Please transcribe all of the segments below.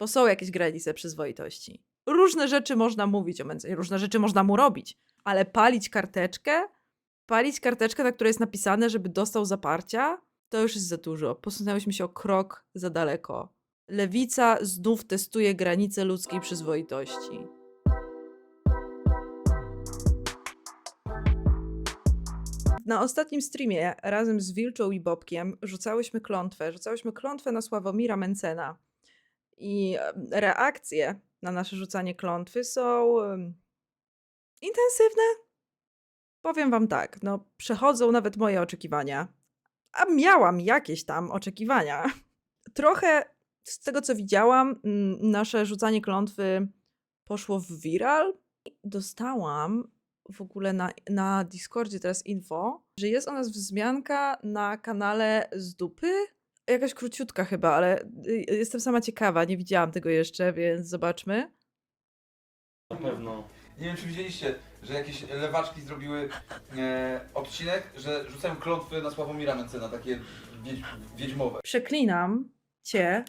Bo są jakieś granice przyzwoitości. Różne rzeczy można mówić o Mencenie, różne rzeczy można mu robić, ale palić karteczkę, palić karteczkę, na której jest napisane, żeby dostał zaparcia, to już jest za dużo. Posunęłyśmy się o krok za daleko. Lewica znów testuje granice ludzkiej przyzwoitości. Na ostatnim streamie razem z Wilczą i Bobkiem rzucałyśmy klątwę. Rzucałyśmy klątwę na Sławomira Mencena. I reakcje na nasze rzucanie klątwy są intensywne. Powiem wam tak, no przechodzą nawet moje oczekiwania. A miałam jakieś tam oczekiwania. Trochę z tego, co widziałam, nasze rzucanie klątwy poszło w viral. Dostałam w ogóle na, na Discordzie teraz info, że jest o nas wzmianka na kanale z dupy. Jakaś króciutka chyba, ale y, jestem sama ciekawa, nie widziałam tego jeszcze, więc zobaczmy. Na pewno. Nie wiem, czy widzieliście, że jakieś lewaczki zrobiły e, odcinek, że rzucają klątwy na Sławomira Mencena, takie wiedź, wiedźmowe. Przeklinam cię,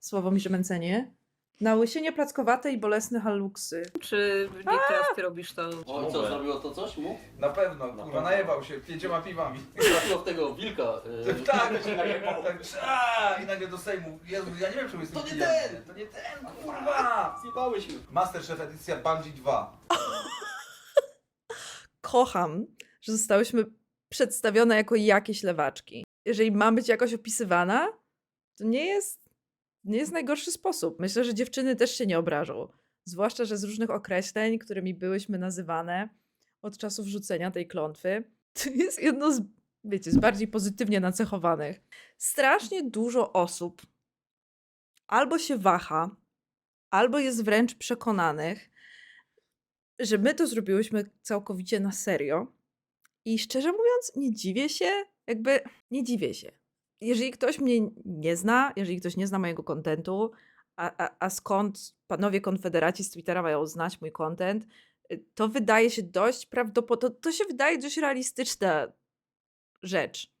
Sławomirze Mencenie, na łysienie plackowate i bolesne haluksy. Czy nie teraz ty robisz to? O, co, zrobiło to coś mu? Na pewno, Na kurwa, pewno. najebał się pięcioma piwami. Trafiło w tego wilka. Yy, tak, tak, a, i nagle do Sejmu. Jezu, ja nie wiem, czemu jestem To nie pijany. ten! To nie ten, kurwa! Zjebałeś już. Masterchef edycja Bungie 2. Kocham, że zostałyśmy przedstawione jako jakieś lewaczki. Jeżeli mam być jakoś opisywana, to nie jest, nie jest najgorszy sposób. Myślę, że dziewczyny też się nie obrażą. Zwłaszcza, że z różnych określeń, którymi byłyśmy nazywane od czasu wrzucenia tej klątwy, to jest jedno z, wiecie, z bardziej pozytywnie nacechowanych. Strasznie dużo osób albo się waha, albo jest wręcz przekonanych, że my to zrobiłyśmy całkowicie na serio. I szczerze mówiąc, nie dziwię się, jakby nie dziwię się. Jeżeli ktoś mnie nie zna, jeżeli ktoś nie zna mojego kontentu, a, a, a skąd panowie konfederaci z Twittera mają znać mój kontent, y, to wydaje się dość prawdopodobne, to, to się wydaje dość realistyczna rzecz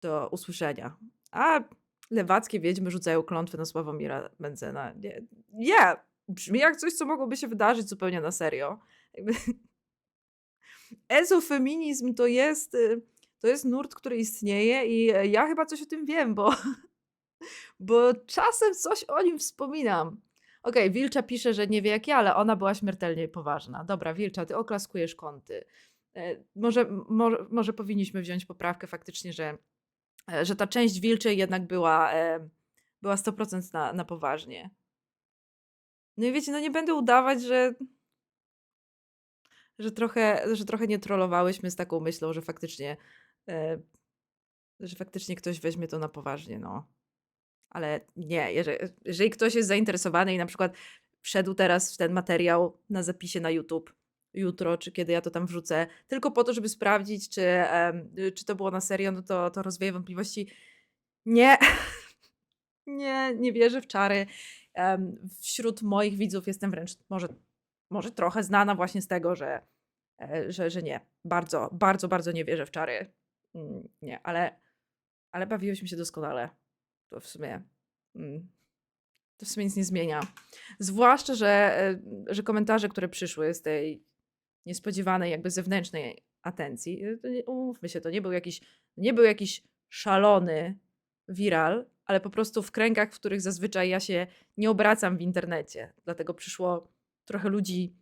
do usłyszenia. A lewackie wiedźmy rzucają klątwy na Sławomira Mencena. Nie, nie, brzmi jak coś, co mogłoby się wydarzyć zupełnie na serio. Ezofeminizm to jest, y, to jest nurt, który istnieje i e, ja chyba coś o tym wiem, bo, bo czasem coś o nim wspominam. Okej, Wilcza pisze, że nie wie jak ja, ale ona była śmiertelnie poważna. Dobra, Wilcza, ty oklaskujesz kąty. E, Może, może, może powinniśmy wziąć poprawkę faktycznie, że, e, że ta część Wilczej jednak była, była 100% na, na poważnie. No i wiecie, no nie będę udawać, że, że, trochę, że trochę nie trollowałyśmy z taką myślą, że faktycznie, że faktycznie ktoś weźmie to na poważnie, no. Ale nie, jeżeli, jeżeli ktoś jest zainteresowany i na przykład wszedł teraz w ten materiał na zapisie na YouTube jutro, czy kiedy ja to tam wrzucę, tylko po to, żeby sprawdzić, czy, em, czy to było na serio, no to, to rozwieje wątpliwości. Nie, nie, nie wierzę w czary. Em, wśród moich widzów jestem wręcz może, może trochę znana właśnie z tego, że, e, że, że nie. Bardzo, bardzo, bardzo nie wierzę w czary. Mm, Nie, ale, ale bawiłyśmy się doskonale. To w sumie. mm, To w sumie nic nie zmienia. Zwłaszcza, że, e, że komentarze, które przyszły z tej niespodziewanej, jakby zewnętrznej atencji, e, umówmy się, to nie był jakiś, nie był jakiś szalony viral, ale po prostu w kręgach, w których zazwyczaj ja się nie obracam w internecie. Dlatego przyszło trochę ludzi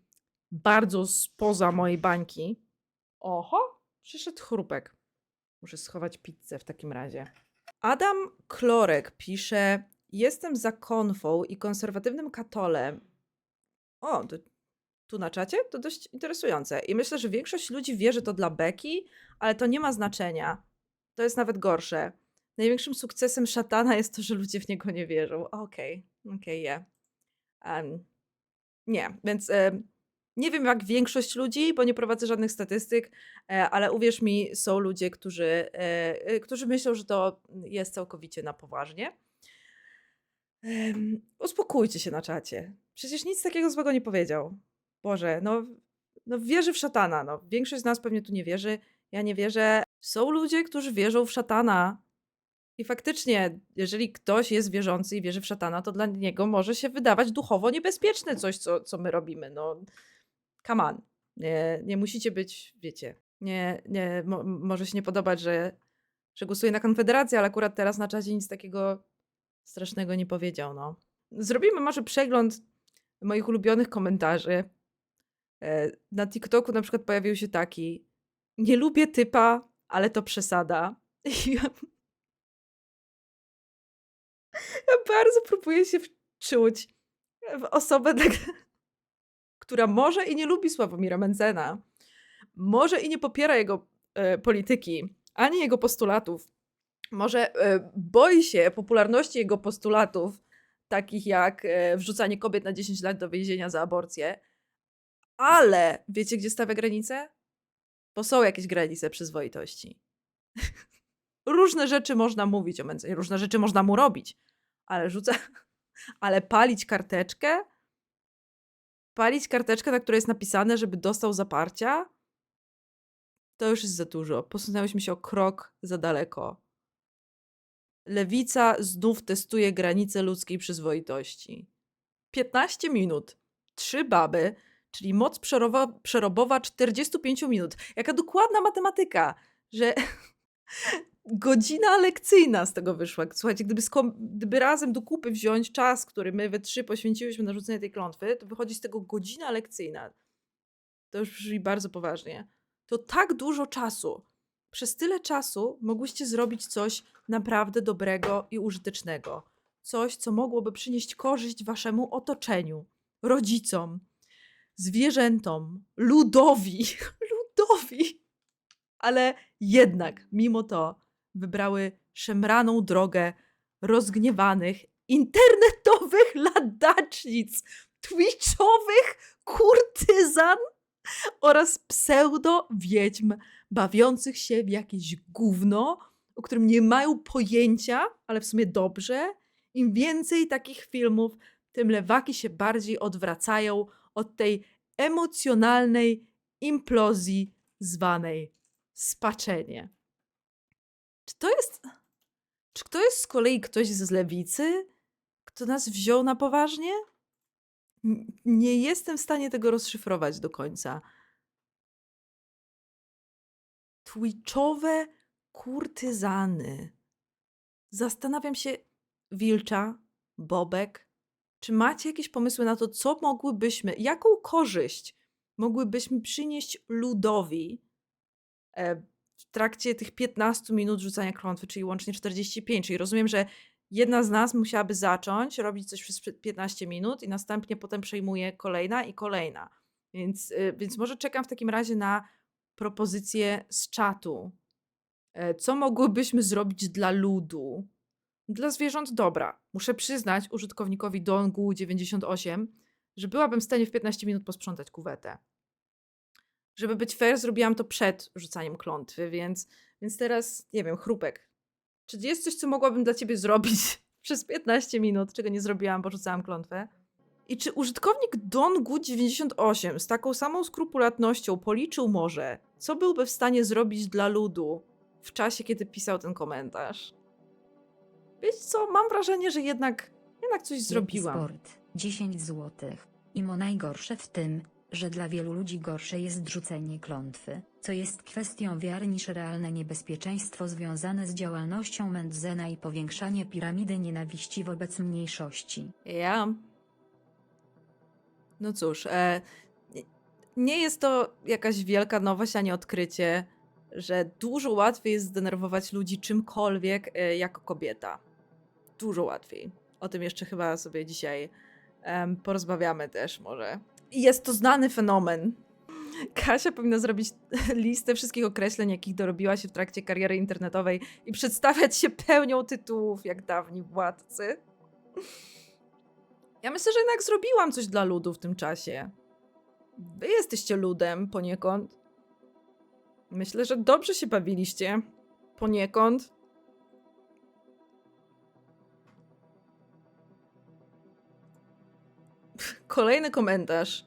bardzo spoza mojej bańki. Oho, przyszedł chrupek. Muszę schować pizzę w takim razie. Adam Klorek pisze: Jestem za konfą i konserwatywnym katolem. O, to tu na czacie? To dość interesujące. I myślę, że większość ludzi wie, że to dla beki, ale to nie ma znaczenia. To jest nawet gorsze. Największym sukcesem szatana jest to, że ludzie w niego nie wierzą. Okej, okej, je. Em, nie, więc em, nie wiem jak większość ludzi, bo nie prowadzę żadnych statystyk, e, ale uwierz mi, są ludzie, którzy, e, e, którzy myślą, że to jest całkowicie na poważnie. Uspokójcie się na czacie. Przecież nic takiego złego nie powiedział. Boże, no, no wierzy w szatana. No. Większość z nas pewnie tu nie wierzy. Ja nie wierzę. Są ludzie, którzy wierzą w szatana. I faktycznie, jeżeli ktoś jest wierzący i wierzy w szatana, to dla niego może się wydawać duchowo niebezpieczne coś, co, co my robimy. No, come on. Nie, nie musicie być, wiecie, nie, nie, mo, może się nie podobać, że, że na Konfederację, ale akurat teraz na czasie nic takiego strasznego nie powiedział, no. Zrobimy może przegląd moich ulubionych komentarzy. E, Na TikToku na przykład pojawił się taki nie lubię typa, ale to przesada. Ja, ja bardzo próbuję się wczuć w osobę, tak, która może i nie lubi Sławomira Mencena, może i nie popiera jego e, polityki, ani jego postulatów. Może e, boi się popularności jego postulatów, takich jak e, wrzucanie kobiet na 10 lat do więzienia za aborcję, ale wiecie, gdzie stawia granice? Bo są jakieś granice przyzwoitości. różne rzeczy można mówić o Mencenie, różne rzeczy można mu robić, ale rzuca, ale palić karteczkę, palić karteczkę, na której jest napisane, żeby dostał zaparcia, to już jest za dużo. Posunęłyśmy się o krok za daleko. Lewica znów testuje granice ludzkiej przyzwoitości. 15 minut. Trzy baby, czyli moc przerobowa 45 minut. Jaka dokładna matematyka, że godzina lekcyjna z tego wyszła. Słuchajcie, gdyby, gdyby razem do kupy wziąć czas, który my we trzy poświęciłyśmy na rzucenie tej klątwy, to wychodzi z tego godzina lekcyjna. To już brzmi bardzo poważnie. To tak dużo czasu. Przez tyle czasu mogłyście zrobić coś naprawdę dobrego i użytecznego. Coś, co mogłoby przynieść korzyść waszemu otoczeniu, rodzicom, zwierzętom, ludowi. ludowi. Ale jednak, mimo to, wybrały szemraną drogę rozgniewanych, internetowych ladacznic, twitchowych kurtyzan oraz pseudo-wiedźm bawiących się w jakieś gówno, o którym nie mają pojęcia, ale w sumie dobrze. Im więcej takich filmów, tym lewaki się bardziej odwracają od tej emocjonalnej implozji zwanej spaczenie. Czy to jest. Czy to jest z kolei ktoś z lewicy, kto nas wziął na poważnie? Nie jestem w stanie tego rozszyfrować do końca. Twitchowe kurtyzany. Zastanawiam się, Wilcza, Bobek, czy macie jakieś pomysły na to, co mogłybyśmy, jaką korzyść mogłybyśmy przynieść ludowi w trakcie tych 15 minut rzucania klątwy, czyli łącznie 45. Czyli rozumiem, że jedna z nas musiałaby zacząć robić coś przez 15 minut i następnie potem przejmuje kolejna i kolejna. Więc, y, więc może czekam w takim razie na propozycję z czatu. E, Co mogłybyśmy zrobić dla ludu? Dla zwierząt dobra. Muszę przyznać użytkownikowi Dongu98, że byłabym w stanie w 15 minut posprzątać kuwetę. Żeby być fair, zrobiłam to przed rzucaniem klątwy, więc, więc teraz, nie wiem, chrupek. Czy jest coś, co mogłabym dla ciebie zrobić przez 15 minut, czego nie zrobiłam, bo rzucałam klątwę? I czy użytkownik Dongu98 z taką samą skrupulatnością policzył może, co byłby w stanie zrobić dla ludu w czasie, kiedy pisał ten komentarz? Wiecie co, mam wrażenie, że jednak, jednak coś zrobiłam. Sport 10 zł. Imo najgorsze w tym, że dla wielu ludzi gorsze jest rzucenie klątwy, co jest kwestią wiary niż realne niebezpieczeństwo związane z działalnością Mendzena i powiększanie piramidy nienawiści wobec mniejszości. Ja. No cóż, e, nie- jest to jakaś wielka nowość ani odkrycie, że dużo łatwiej jest zdenerwować ludzi czymkolwiek e, jako kobieta. Dużo łatwiej. O tym jeszcze chyba sobie dzisiaj em, porozmawiamy też może. Jest to znany fenomen. Kasia powinna zrobić listę wszystkich określeń, jakich dorobiła się w trakcie kariery internetowej i przedstawiać się pełnią tytułów jak dawni władcy. Ja myślę, że jednak zrobiłam coś dla ludu w tym czasie. Wy jesteście ludem poniekąd. Myślę, że dobrze się bawiliście. Poniekąd. Kolejny komentarz.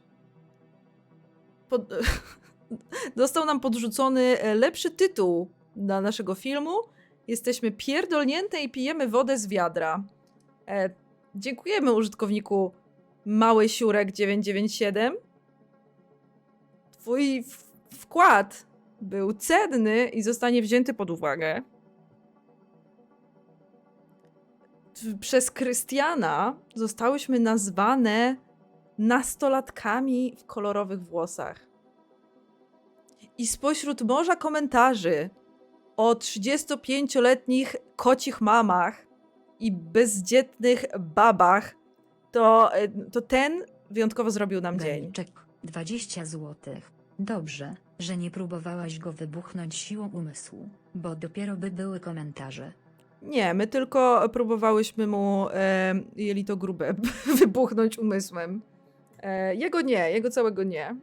Pod... Dostał nam podrzucony e, lepszy tytuł dla naszego filmu jesteśmy pierdolnięte i pijemy wodę z wiadra. E, dziękujemy użytkowniku Mały Siurek 997. Twój wkład był cenny i zostanie wzięty pod uwagę. Przez Krystiana zostałyśmy nazwane nastolatkami w kolorowych włosach. I spośród morza komentarzy o 35-letnich kocich mamach i bezdzietnych babach, to, to ten wyjątkowo zrobił nam dzień. Beliczek 20 złotych. Dobrze, że nie próbowałaś go wybuchnąć siłą umysłu, bo dopiero by były komentarze. Nie, my tylko próbowałyśmy mu e, jelito grube wybuchnąć umysłem. E, jego nie, jego całego nie.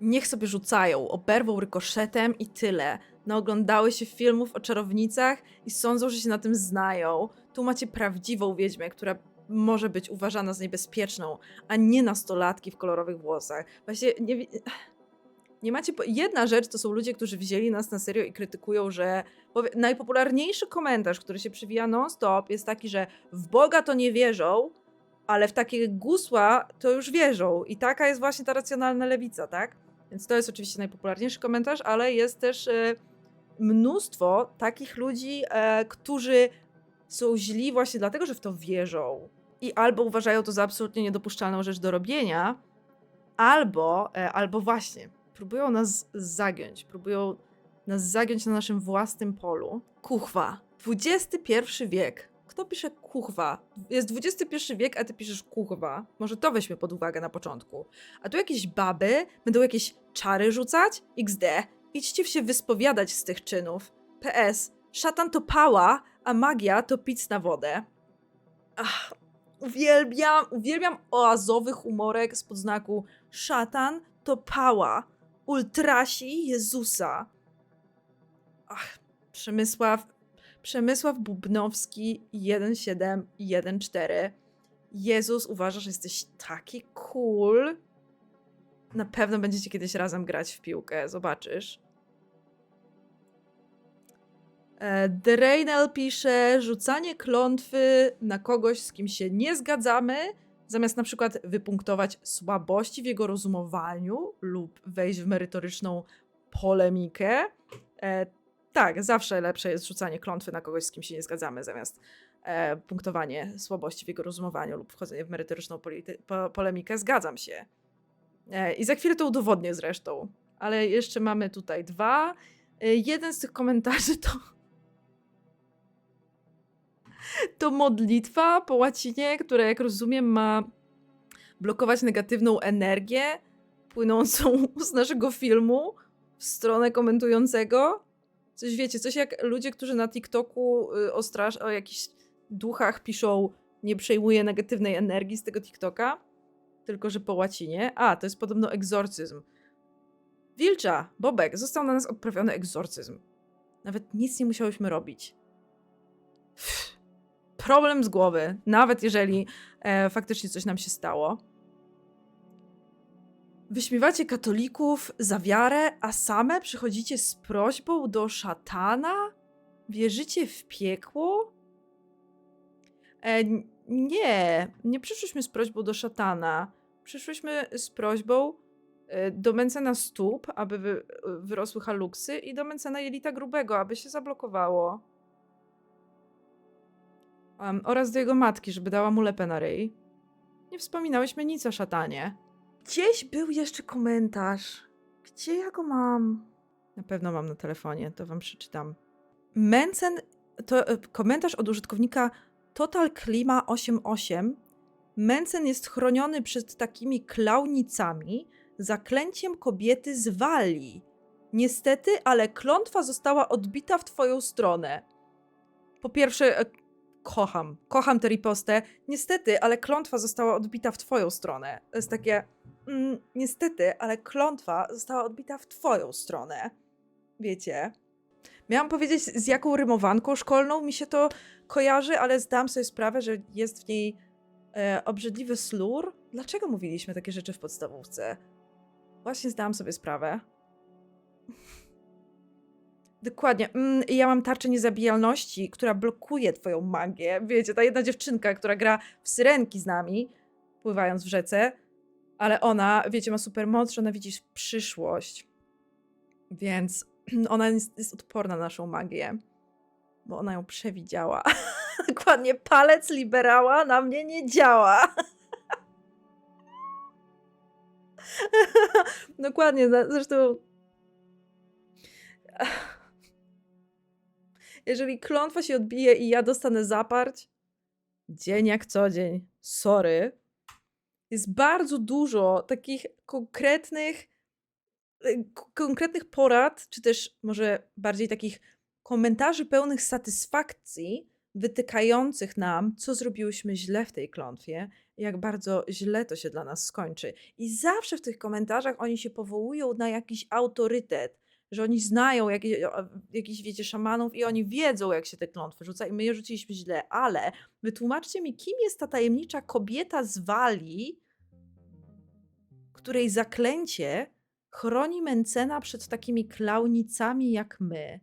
Niech sobie rzucają, oberwą rykoszetem i tyle. Naoglądały się filmów o czarownicach i sądzą, że się na tym znają. Tu macie prawdziwą wiedźmę, która może być uważana za niebezpieczną, a nie nastolatki w kolorowych włosach. Właśnie nie, nie macie. Po... Jedna rzecz to są ludzie, którzy wzięli nas na serio i krytykują, że. Najpopularniejszy komentarz, który się przewija non-stop, jest taki, że w Boga to nie wierzą, ale w takie gusła to już wierzą. I taka jest właśnie ta racjonalna lewica, tak? Więc to jest oczywiście najpopularniejszy komentarz, ale jest też e, mnóstwo takich ludzi, e, którzy są źli właśnie dlatego, że w to wierzą. I albo uważają to za absolutnie niedopuszczalną rzecz do robienia, albo, e, albo właśnie próbują nas zagiąć, próbują nas zagiąć na naszym własnym polu. Kuchwa. XXI wiek. Kto pisze kuchwa? Jest XXI wiek, a ty piszesz kuchwa. Może to weźmy pod uwagę na początku. A tu jakieś baby będą jakieś czary rzucać? XD. Idźcie się wyspowiadać z tych czynów. PS. Szatan to pała, a magia to pic na wodę. Ach, uwielbiam, uwielbiam oazowy humorek spod znaku szatan to pała. Ultrasi Jezusa. Ach, Przemysław, Przemysław Bubnowski 1714. Jezus, uważasz, że jesteś taki cool? Na pewno będziecie kiedyś razem grać w piłkę, zobaczysz. E, Drainel pisze, rzucanie klątwy na kogoś, z kim się nie zgadzamy, zamiast na przykład wypunktować słabości w jego rozumowaniu lub wejść w merytoryczną polemikę. E, tak, zawsze lepsze jest rzucanie klątwy na kogoś, z kim się nie zgadzamy, zamiast e, punktowanie słabości w jego rozumowaniu lub wchodzenie w merytoryczną po, polemikę. Zgadzam się. E, I za chwilę to udowodnię zresztą. Ale jeszcze mamy tutaj dwa. E, jeden z tych komentarzy to. To modlitwa po łacinie, która, jak rozumiem, ma blokować negatywną energię płynącą z naszego filmu w stronę komentującego. Coś wiecie, coś jak ludzie, którzy na TikToku y, o, straż, o jakichś duchach piszą nie przejmuję negatywnej energii z tego TikToka, tylko że po łacinie. A, to jest podobno egzorcyzm. Wilcza, Bobek, został na nas odprawiony egzorcyzm. Nawet nic nie musiałyśmy robić. Problem z głowy, nawet jeżeli e, faktycznie coś nam się stało. Wyśmiewacie katolików za wiarę, a same przychodzicie z prośbą do szatana? Wierzycie w piekło? E, nie, nie przyszłyśmy z prośbą do szatana. Przyszłyśmy z prośbą e, do Mencena stóp, aby wy, wyrosły haluksy i do Mencena jelita grubego, aby się zablokowało. Em, oraz do jego matki, żeby dała mu lepę na ryj. Nie wspominałyśmy nic o szatanie. Gdzieś był jeszcze komentarz. Gdzie ja go mam? Na pewno mam na telefonie, to wam przeczytam. Mencen to e, komentarz od użytkownika Total Klima 88. Mencen jest chroniony przed takimi klaunicami zaklęciem kobiety z Walii. Niestety, ale klątwa została odbita w twoją stronę. Po pierwsze, e, kocham, kocham tę ripostę. Niestety, ale klątwa została odbita w twoją stronę. To jest takie, mm, niestety, ale klątwa została odbita w twoją stronę. Wiecie? Miałam powiedzieć, z jaką rymowanką szkolną mi się to kojarzy, ale zdałam sobie sprawę, że jest w niej e, obrzydliwy slur. Dlaczego mówiliśmy takie rzeczy w podstawówce? Właśnie zdałam sobie sprawę. Dokładnie. Mm, ja mam tarczę niezabijalności, która blokuje twoją magię. Wiecie, ta jedna dziewczynka, która gra w syrenki z nami, pływając w rzece, ale ona, wiecie, ma super moc, że ona widzi przyszłość. Więc ona jest, jest odporna na naszą magię, bo ona ją przewidziała. Dokładnie, palec liberała na mnie nie działa. Dokładnie, na- zresztą jeżeli klątwa się odbije i ja dostanę zaparć, dzień jak co dzień, sorry, jest bardzo dużo takich konkretnych, y, konkretnych porad, czy też może bardziej takich komentarzy pełnych satysfakcji, wytykających nam, co zrobiłyśmy źle w tej klątwie, jak bardzo źle to się dla nas skończy. I zawsze w tych komentarzach oni się powołują na jakiś autorytet, że oni znają jakieś, jakiś, wiecie, szamanów i oni wiedzą, jak się te klątwy rzuca i my je rzuciliśmy źle, ale wytłumaczcie mi, kim jest ta tajemnicza kobieta z Walii, której zaklęcie chroni Mencena przed takimi klaunicami jak my.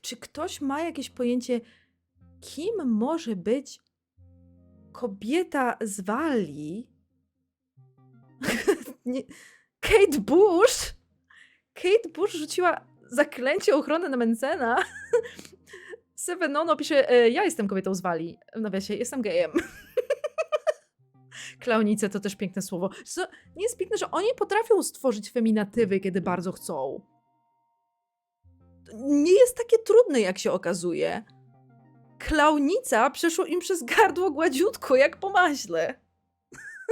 Czy ktoś ma jakieś pojęcie, kim może być kobieta z Walii? Nie, Kate Bush? Kate Bush rzuciła zaklęcie ochrony na Mencena. Seven Nono pisze, e, ja jestem kobietą z Walii. W nawiasie, jestem gejem. Klaunice to też piękne słowo. Co, nie jest piękne, że oni potrafią stworzyć feminatywy, kiedy bardzo chcą. Nie jest takie trudne, jak się okazuje. Klaunica przeszło im przez gardło gładziutko, jak po maśle.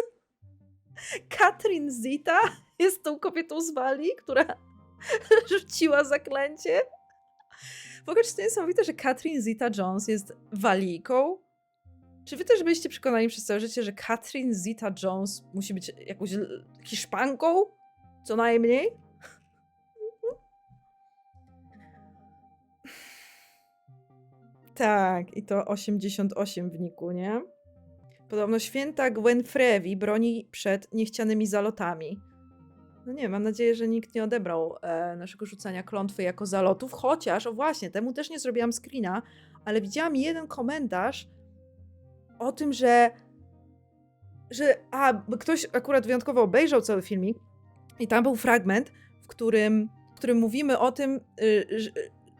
Katrin Zita jest tą kobietą z Walii, która rzuciła zaklęcie. W ogóle czy to niesamowite, że Katrin Zita Jones jest walijką? Czy wy też byliście przekonani przez całe życie, że Katrin Zita Jones musi być jakąś Hiszpanką? Co najmniej? Tak, i to 88 w niku, nie? Podobno święta Gwen Frevi broni przed niechcianymi zalotami. No nie, mam nadzieję, że nikt nie odebrał e, naszego rzucania klątwy jako zalotów, chociaż, o właśnie, temu też nie zrobiłam screena, ale widziałam jeden komentarz o tym, że że a, ktoś akurat wyjątkowo obejrzał cały filmik i tam był fragment, w którym, w którym mówimy o tym, y,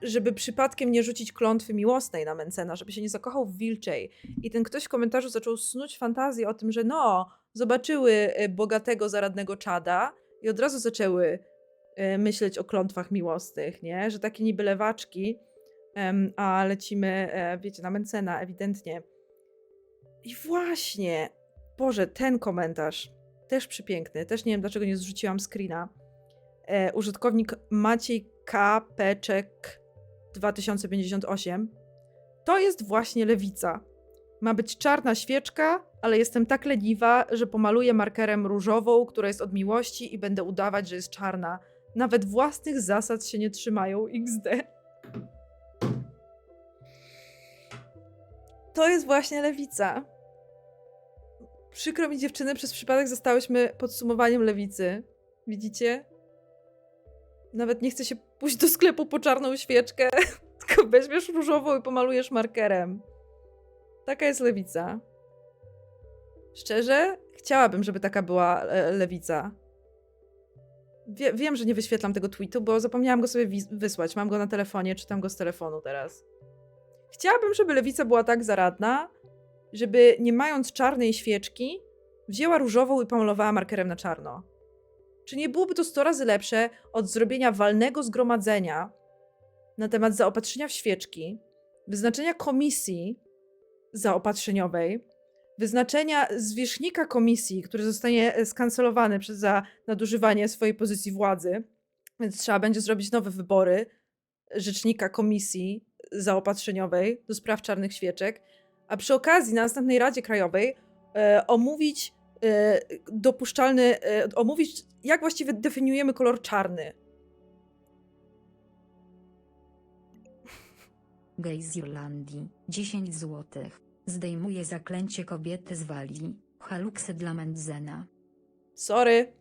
żeby przypadkiem nie rzucić klątwy miłosnej na Mencena, żeby się nie zakochał w Wilczej. I ten ktoś w komentarzu zaczął snuć fantazję o tym, że no, zobaczyły y, bogatego, zaradnego czada i od razu zaczęły y, myśleć o klątwach miłosnych, nie? Że takie niby lewaczki, a lecimy, e, wiecie, na Mencena ewidentnie. I właśnie, Boże, ten komentarz, też przepiękny, też nie wiem dlaczego nie zrzuciłam screena. E, użytkownik Maciej K. Peczek 2058. To jest właśnie lewica. Ma być czarna świeczka, ale jestem tak leniwa, że pomaluję markerem różową, która jest od miłości i będę udawać, że jest czarna. Nawet własnych zasad się nie trzymają XD. To jest właśnie lewica. Przykro mi dziewczyny, przez przypadek zostałyśmy podsumowaniem lewicy. Widzicie? Nawet nie chce się pójść do sklepu po czarną świeczkę, tylko weźmiesz różową i pomalujesz markerem. Taka jest lewica. Szczerze, chciałabym, żeby taka była e, lewica. Wie, wiem, że nie wyświetlam tego tweetu, bo zapomniałam go sobie wysłać. Mam go na telefonie, czytam go z telefonu teraz. Chciałabym, żeby lewica była tak zaradna, żeby nie mając czarnej świeczki, wzięła różową i pomalowała markerem na czarno. Czy nie byłoby to 100 razy lepsze od zrobienia walnego zgromadzenia na temat zaopatrzenia w świeczki, wyznaczenia komisji zaopatrzeniowej, wyznaczenia zwierzchnika komisji, który zostanie e, skancelowany przez za nadużywanie swojej pozycji władzy, więc trzeba będzie zrobić nowe wybory rzecznika komisji zaopatrzeniowej do spraw czarnych świeczek, a przy okazji na następnej Radzie Krajowej e, omówić e, dopuszczalny, e, omówić jak właściwie definiujemy kolor czarny. Gej z Irlandii, 10 złotych. Zdejmuje zaklęcie kobiety z Walii, haluksy dla Mendzena. Sorry.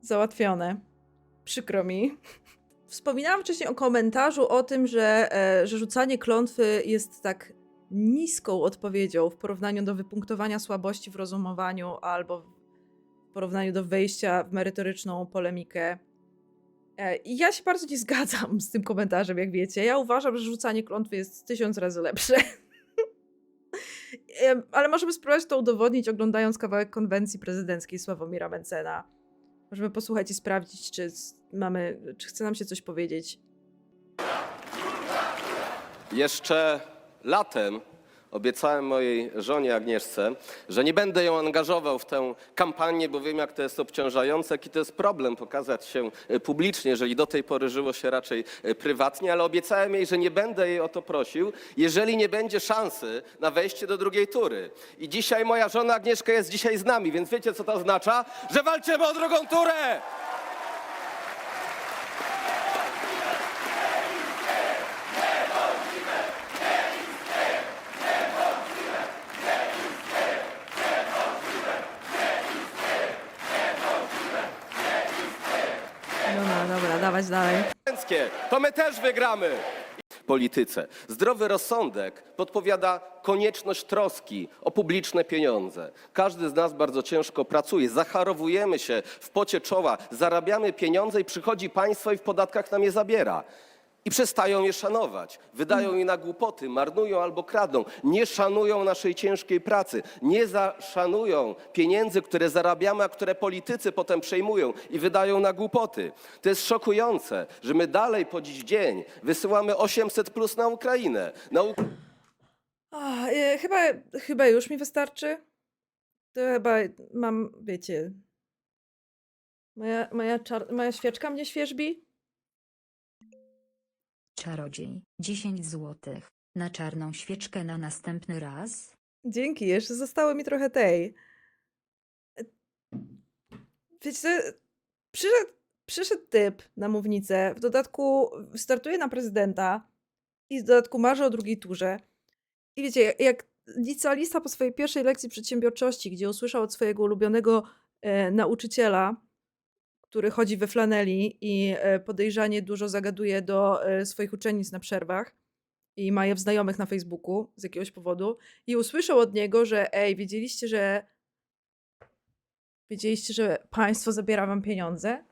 Załatwione. przykro mi. Wspominałam wcześniej o komentarzu o tym, że, e, że rzucanie klątwy jest tak niską odpowiedzią w porównaniu do wypunktowania słabości w rozumowaniu albo w porównaniu do wejścia w merytoryczną polemikę. E, I ja się bardzo nie zgadzam z tym komentarzem, jak wiecie. Ja uważam, że rzucanie klątwy jest tysiąc razy lepsze. Ale możemy spróbować to udowodnić, oglądając kawałek konwencji prezydenckiej Sławomira Mencena. Możemy posłuchać i sprawdzić, czy mamy, czy chce nam się coś powiedzieć. Jeszcze latem obiecałem mojej żonie Agnieszce, że nie będę ją angażował w tę kampanię, bo wiem, jak to jest obciążające, jaki to jest problem pokazać się e, publicznie, jeżeli do tej pory żyło się raczej e, prywatnie, ale obiecałem jej, że nie będę jej o to prosił, jeżeli nie będzie szansy na wejście do drugiej tury. I dzisiaj moja żona Agnieszka jest dzisiaj z nami, więc wiecie, co to oznacza? Że walczymy o drugą turę! Dobra, dobra, dawać to my też wygramy. Polityce zdrowy rozsądek podpowiada konieczność troski o publiczne pieniądze. Każdy z nas bardzo ciężko pracuje, zacharowujemy się w pocie czoła, zarabiamy pieniądze i przychodzi państwo i w podatkach nam je zabiera. I przestają je szanować. Wydają je na głupoty, marnują albo kradną. Nie szanują naszej ciężkiej pracy. Nie zaszanują pieniędzy, które zarabiamy, a które politycy potem przejmują i wydają na głupoty. To jest szokujące, że my dalej po dziś dzień wysyłamy 800 plus na Ukrainę. Na Uk- e, chyba, chyba już mi wystarczy. To chyba mam, wiecie. Moja, moja, czar- moja świeczka mnie świeżbi. Czarodziej, 10 złotych. Na czarną świeczkę na następny raz? Dzięki, jeszcze zostało mi trochę tej. Wiecie, przyszedł, przyszedł typ na mównicę, w dodatku startuje na prezydenta i w dodatku marzy o drugiej turze. I wiecie, jak licealista po swojej pierwszej lekcji przedsiębiorczości, gdzie usłyszał od swojego ulubionego e, nauczyciela, który chodzi we flaneli i e, podejrzanie dużo zagaduje do e, swoich uczennic na przerwach i ma je w znajomych na Facebooku z jakiegoś powodu i usłyszał od niego, że ej, wiedzieliście, że wiedzieliście, że państwo zabiera wam pieniądze?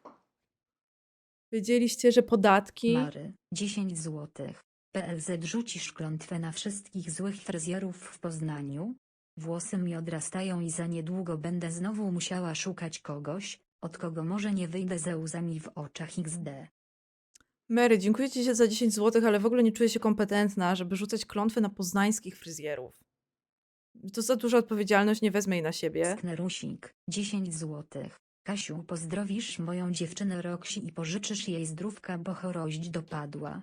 Wiedzieliście, że podatki... Mary, 10 złotych. PLZ rzucisz klątwę na wszystkich złych fryzjerów w Poznaniu? Włosy mi odrastają i za niedługo będę znowu musiała szukać kogoś, od kogo może nie wyjdę ze łzami w oczach XD. Mary, dziękuję ci za 10 zł, ale w ogóle nie czuję się kompetentna, żeby rzucać klątwy na poznańskich fryzjerów. To za duża odpowiedzialność, nie wezmę jej na siebie. Sknerusik, 10 złotych. Kasiu, pozdrowisz moją dziewczynę Roksi i pożyczysz jej zdrówka, bo chorość dopadła.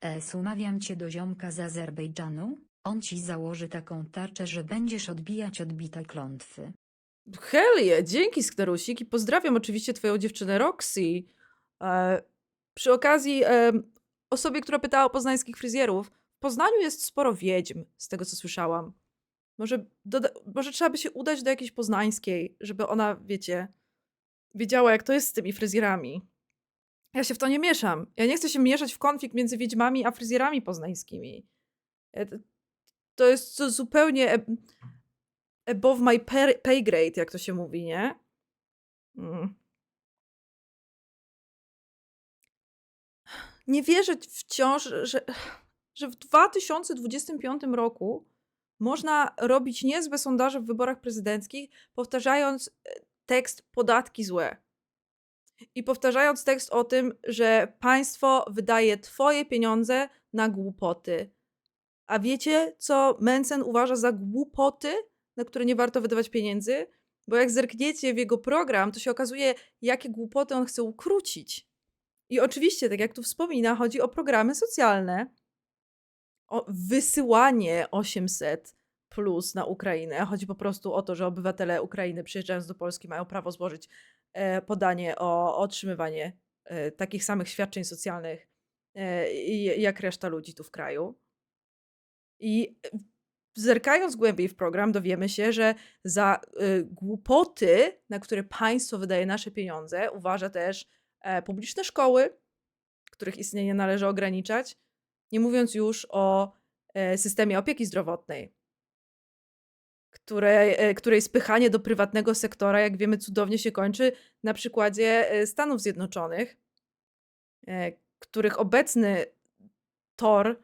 PS umawiam cię do ziomka z Azerbejdżanu, on ci założy taką tarczę, że będziesz odbijać odbite klątwy. Helie, dzięki Sknerusik i pozdrawiam oczywiście twoją dziewczynę Roxy. E, przy okazji, e, osobie, która pytała o poznańskich fryzjerów, w Poznaniu jest sporo wiedźm, z tego co słyszałam. Może, może trzeba by się udać do jakiejś poznańskiej, żeby ona, wiecie, wiedziała jak to jest z tymi fryzjerami. Ja się w to nie mieszam. Ja nie chcę się mieszać w konflikt między wiedźmami a fryzjerami poznańskimi. E, to- jest zupełnie above my pay, grade, jak to się mówi, nie? Mm. Nie wierzę wciąż, że, że w 2025 roku można robić niezłe sondaże w wyborach prezydenckich, powtarzając e, tekst podatki złe. I powtarzając tekst o tym, że państwo wydaje twoje pieniądze na głupoty. A wiecie, co Mencen uważa za głupoty, na które nie warto wydawać pieniędzy? Bo jak zerkniecie w jego program, to się okazuje, jakie głupoty on chce ukrócić. I oczywiście, tak jak tu wspomina, chodzi o programy socjalne, o wysyłanie 800 plus na Ukrainę. Chodzi po prostu o to, że obywatele Ukrainy przyjeżdżając do Polski mają prawo złożyć e, podanie o otrzymywanie e, takich samych świadczeń socjalnych e, jak reszta ludzi tu w kraju. I e, zerkając głębiej w program, dowiemy się, że za y, głupoty, na które państwo wydaje nasze pieniądze, uważa też e, publiczne szkoły, których istnienie należy ograniczać, nie mówiąc już o e, systemie opieki zdrowotnej, której, e, której spychanie do prywatnego sektora, jak wiemy, cudownie się kończy na przykładzie e, Stanów Zjednoczonych, e, których obecny tor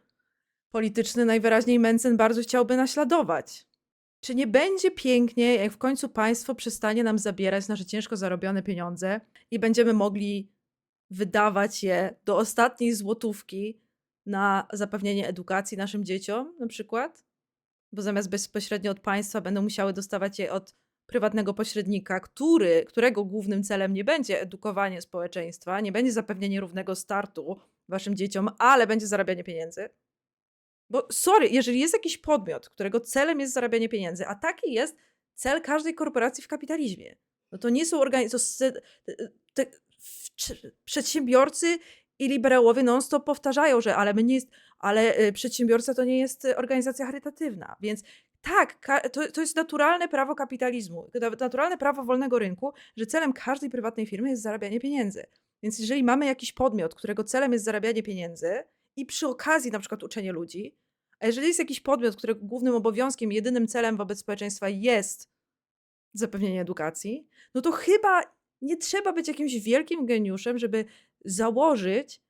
polityczny najwyraźniej Mencen bardzo chciałby naśladować. Czy nie będzie pięknie, jak w końcu państwo przestanie nam zabierać nasze ciężko zarobione pieniądze i będziemy mogli wydawać je do ostatniej złotówki na zapewnienie edukacji naszym dzieciom, na przykład? Bo zamiast bezpośrednio od państwa będą musiały dostawać je od prywatnego pośrednika, który, którego głównym celem nie będzie edukowanie społeczeństwa, nie będzie zapewnienie równego startu waszym dzieciom, ale będzie zarabianie pieniędzy. Bo sorry, jeżeli jest jakiś podmiot, którego celem jest zarabianie pieniędzy, a taki jest cel każdej korporacji w kapitalizmie, no to nie są organizacje. Przedsiębiorcy i liberałowie non-stop powtarzają, że ale my nie jest, ale y, przedsiębiorca to nie jest y, organizacja charytatywna. Więc tak, to, to jest naturalne prawo kapitalizmu, na- naturalne prawo wolnego rynku, że celem każdej prywatnej firmy jest zarabianie pieniędzy. Więc jeżeli mamy jakiś podmiot, którego celem jest zarabianie pieniędzy i przy okazji na przykład uczenie ludzi, a jeżeli jest jakiś podmiot, którego głównym obowiązkiem, jedynym celem wobec społeczeństwa jest zapewnienie edukacji, no to chyba nie trzeba być jakimś wielkim geniuszem, żeby założyć,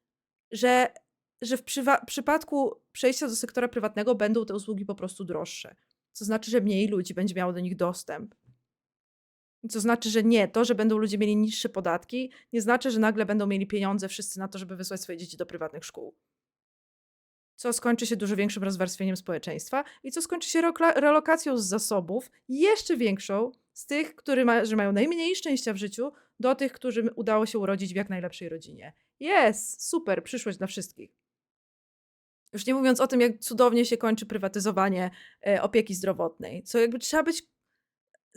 że, że w przypadku przejścia do sektora prywatnego będą te usługi po prostu droższe. Co znaczy, że mniej ludzi będzie miało do nich dostęp. Co znaczy, że nie, to, że będą ludzie mieli niższe podatki, nie znaczy, że nagle będą mieli pieniądze wszyscy na to, żeby wysłać swoje dzieci do prywatnych szkół. Co skończy się dużo większym rozwarstwieniem społeczeństwa i co skończy się relokacją z zasobów, jeszcze większą, z tych, którzy ma, mają najmniej szczęścia w życiu, do tych, którym udało się urodzić w jak najlepszej rodzinie. Jest, super, przyszłość dla wszystkich. Już nie mówiąc o tym, jak cudownie się kończy prywatyzowanie e, opieki zdrowotnej. Co jakby trzeba być.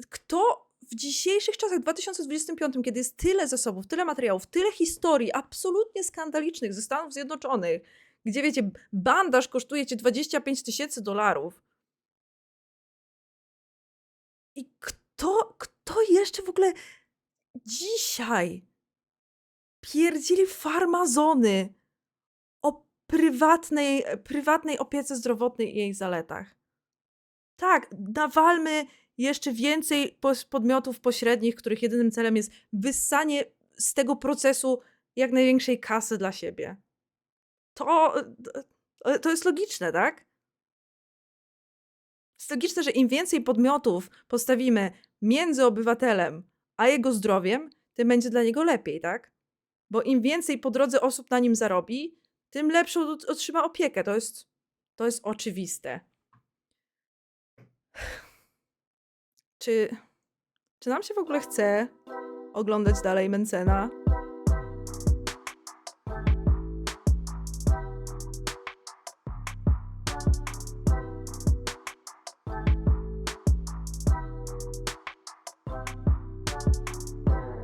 Kto w dzisiejszych czasach, w 2025, kiedy jest tyle zasobów, tyle materiałów, tyle historii absolutnie skandalicznych ze Stanów Zjednoczonych, gdzie wiecie, bandaż kosztuje cię 25 tysięcy dolarów. I kto, kto jeszcze w ogóle dzisiaj pierdzili farmazony o prywatnej, prywatnej opiece zdrowotnej i jej zaletach? Tak, nawalmy jeszcze więcej podmiotów pośrednich, których jedynym celem jest wyssanie z tego procesu jak największej kasy dla siebie. To, to- to jest logiczne, tak? Jest logiczne, że im więcej podmiotów postawimy między obywatelem a jego zdrowiem, tym będzie dla niego lepiej, tak? Bo im więcej po drodze osób na nim zarobi, tym lepszą ot- otrzyma opiekę. To jest, to jest oczywiste. Czy, czy nam się w ogóle chce oglądać dalej Mencena?